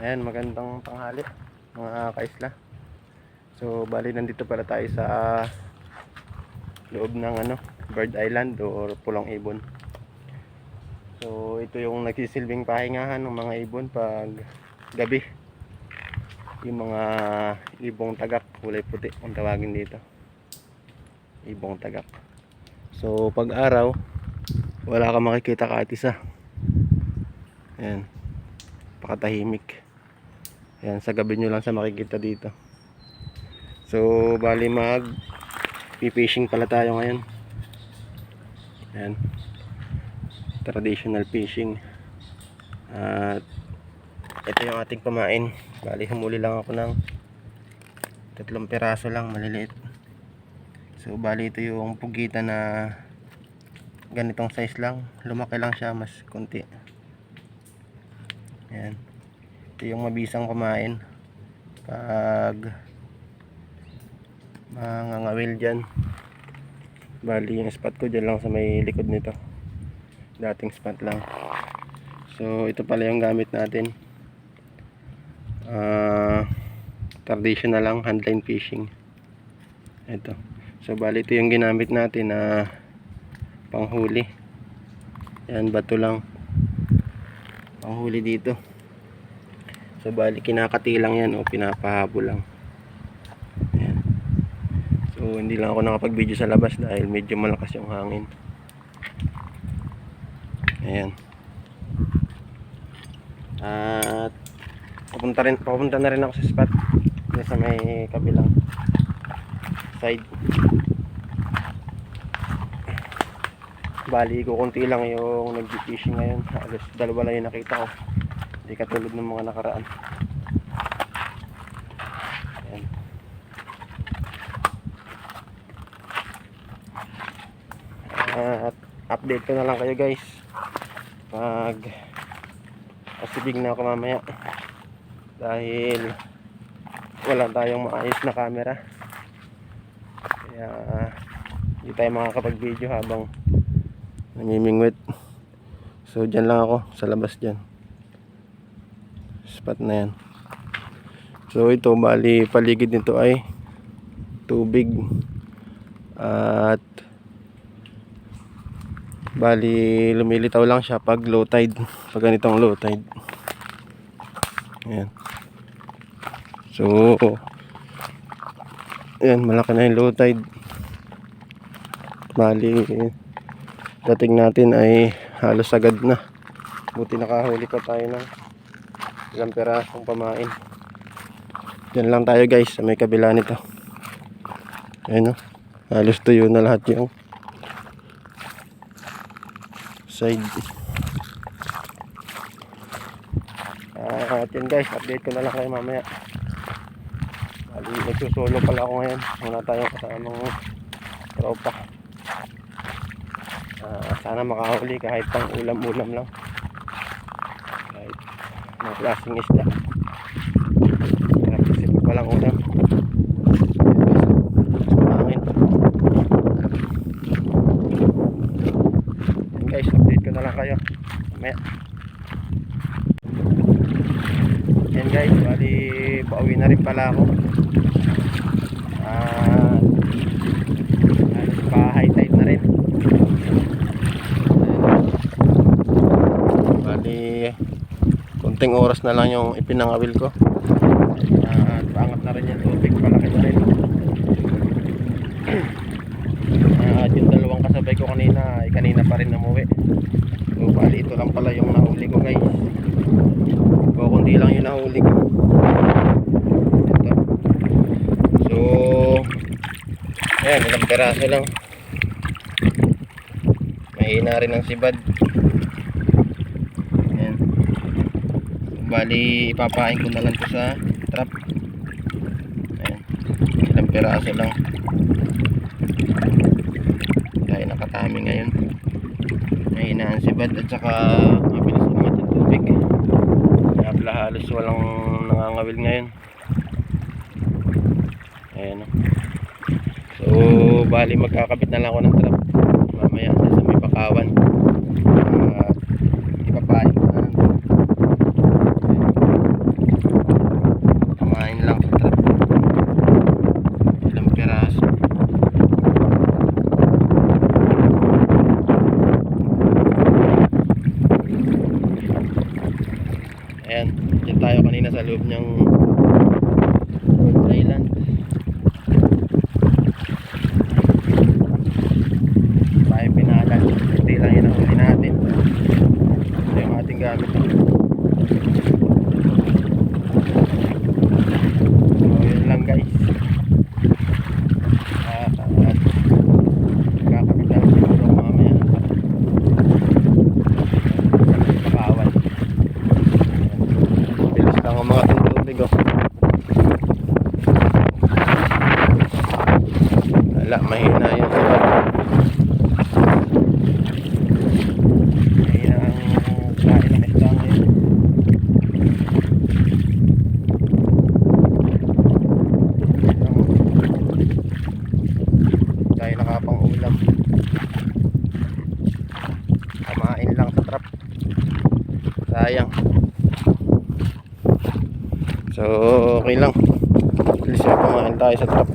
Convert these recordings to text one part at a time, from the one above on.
Ayan, magandang tanghali mga kaisla. So, bali nandito pala tayo sa loob ng ano, Bird Island or Pulong Ibon. So, ito yung nagsisilbing pahingahan ng mga ibon pag gabi. Yung mga ibong tagak, kulay puti ang tawagin dito. Ibong tagak. So, pag araw, wala ka makikita kahit isa. Ayan. Pakatahimik. Ayan, sa gabi nyo lang sa makikita dito. So, bali mag fishing pala tayo ngayon. Ayan. Traditional fishing. At ito yung ating kumain. Bali, humuli lang ako ng tatlong piraso lang, maliliit. So, bali ito yung pugitan na ganitong size lang. Lumaki lang siya, mas konti. Ayan. Ito yung mabisang kumain. Pag mangangawil dyan. Bali yung spot ko dyan lang sa may likod nito. Dating spot lang. So ito pala yung gamit natin. Ah, traditional lang handline fishing. Ito. So bali ito yung ginamit natin na panghuli. Yan bato lang. Panghuli dito. So bali kinakati lang yan o pinapahabol lang. Ayan. So hindi lang ako nakapag-video sa labas dahil medyo malakas yung hangin. Ayan. At papunta rin papunta na rin ako sa spot sa may kabilang side. Bali kukunti lang yung nag-fishing ngayon. Halos dalawa lang yung nakita ko. Hindi katulad ng mga nakaraan. Ayan. At update ko na lang kayo guys. Pag asibig na ako mamaya. Dahil wala tayong maayos na camera. Kaya hindi tayo makakapag-video habang namimingwit. So dyan lang ako sa labas dyan spot na yan. So ito bali paligid nito ay tubig. At bali lumilitaw lang siya pag low tide. Pag ganitong low tide. Ayan. So ayan malaki na yung low tide. Bali dating natin ay halos agad na. Buti nakahuli pa tayo ng ilang pirasong pamain. Dyan lang tayo guys sa may kabila nito. Ayun o halos tuyo na lahat yung side. Ah, at yun guys update ko na lang kayo mamaya. Bali nagsusolo pala ako ngayon. Wala tayong kasamang tropa. Ah, sana makahuli kahit pang ulam ulam lang mga klaseng isda. Kasi walang ulam Pangin. Yan guys update ko na lang kayo. Mamaya. Yan guys bali pauwi na rin pala ako. Ah pa high tide na rin bali konting oras na lang yung ipinangawil ko. At pangat na rin yung tubig palaki na rin. At yung dalawang kasabay ko kanina ay kanina pa rin namuwi so bali ito lang pala yung nahuli ko guys. O kundi lang yung nahuli ko. Ito so ayan ilang peraso lang. Mahina rin ang sibad ayan bali ipapain ko na lang to sa trap. Ayan. Ilang peraso lang. Dahil nakatami ngayon. Mahina ang sibad at saka mabilis umat yung tubig. Kaya halos walang nangangawil ngayon. Ayan o so bali magkakabit na lang ako ng trap. Mamaya sa may pakawan at ipapain ko na lang to. Ayan. tayo kanina sa loob niyang Rhode Island. Tayo pinalan. Hindi lang yun ang huli natin. Ito yung ating gamit. So, yun lang guys. Ah, at kakapit lang siguro mamaya. Bakawan. Bilis lang ang mga tubig oh. Wala, mahina yung sabag. Mahina ang kain ng isda ngayon. Tayo nakapang ulam. Kamain lang sa trap. Sayang. So, okay lang. At least kumain tayo sa trap.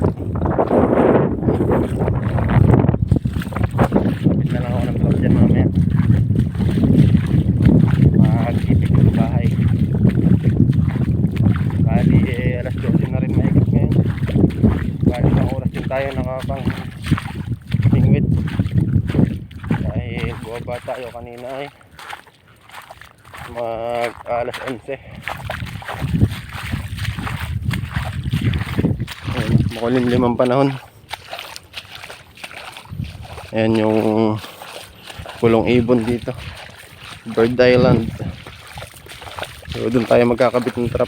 Na lang ako ng trap dyan mamaya. Bahay. Bali, eh, alas 12 na rin maikot ngayon. Bali, isang oras din tayo nakapang pingwit. Dahil buwaba tayo kanina ay mag alas 11. Ayan, makulimlim ang panahon. Ayan yung pulong ibon dito. Bird Island. So doon tayo magkakabit ng trap.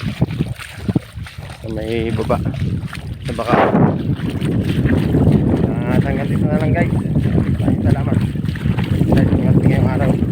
Sa may baba. Sa baka. Hanggang dito na lang guys. Maraming salamat. Dahil ingat ngayong araw.